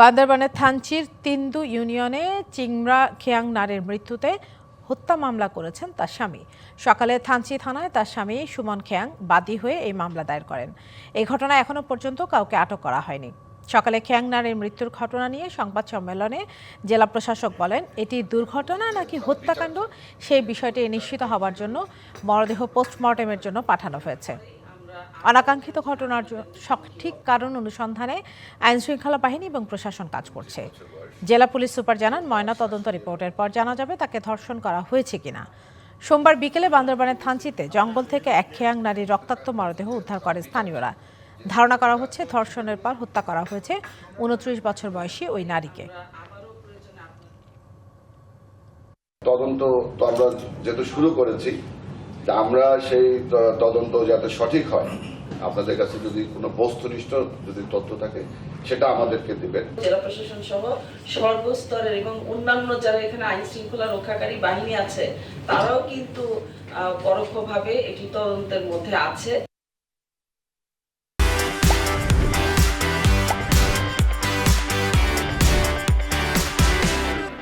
বান্দরবানের থানচির তিন্দু ইউনিয়নে চিংরা খেয়াং নারীর মৃত্যুতে হত্যা মামলা করেছেন তার স্বামী। সকালে থানচি থানায় তার স্বামী সুমন খেয়াং বাদী হয়ে এই মামলা দায়ের করেন। এই ঘটনায় এখনও পর্যন্ত কাউকে আটক করা হয়নি। সকালে খেয়াং নারীর মৃত্যুর ঘটনা নিয়ে সংবাদ সম্মেলনে জেলা প্রশাসক বলেন, এটি দুর্ঘটনা নাকি হত্যাকাণ্ড? সেই বিষয়টি নিশ্চিত হবার জন্য মরদেহ পোস্টমর্টেমের জন্য পাঠানো হয়েছে। অনাকাঙ্ক্ষিত ঘটনার সঠিক কারণ অনুসন্ধানে আইন শৃঙ্খলা বাহিনী এবং প্রশাসন কাজ করছে। জেলা পুলিশ সুপার জানান, ময়না তদন্ত রিপোর্টের পর জানা যাবে তাকে ধর্ষণ করা হয়েছে কিনা। সোমবার বিকেলে বান্দরবানের থানচিতে জঙ্গল থেকে এক খেয়াং নারীর রক্তাক্ত মরদেহ উদ্ধার করে স্থানীয়রা। ধারণা করা হচ্ছে, ধর্ষণের পর হত্যা করা হয়েছে উনত্রিশ বছর বয়সী ওই নারীকে। তদন্ত তো আমরা যেহেতু শুরু করেছি তা আমরা সেই তদন্ত যাতে সঠিক হয়, আপনাদের কাছে যদি কোনো বস্তুনিষ্ঠ যদি তথ্য থাকে, সেটা আমাদেরকে দেবেন। জেলা প্রশাসন সহ সর্বস্তরের এবং অন্যান্য যারা এখানে আইন শৃঙ্খলা রক্ষাকারী বাহিনী আছে, তারাও কিন্তু পরোক্ষভাবে এটি তদন্তের মধ্যে আছে।